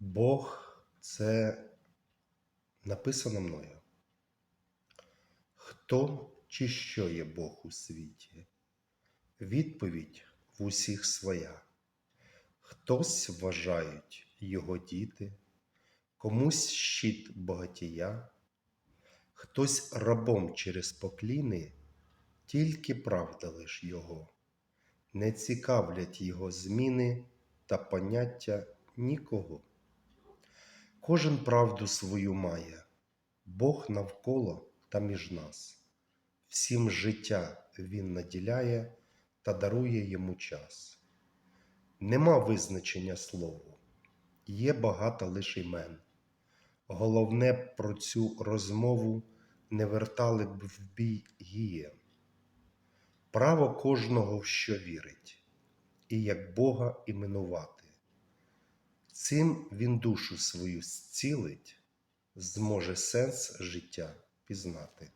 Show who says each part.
Speaker 1: Бог це написано мною. Хто чи що є Бог у світі? Відповідь в усіх своя. Хтось вважають його діти, комусь щит багатія, хтось рабом через покліни, тільки правда лиш його, не цікавлять його зміни та поняття нікого. Кожен правду свою має, Бог навколо та між нас. Всім життя Він наділяє та дарує йому час. Нема визначення слову, є багато лише імен. Головне про цю розмову не вертали б в бій гієм. Право кожного що вірить, і як Бога іменувати. Цим він душу свою зцілить, зможе сенс життя пізнати.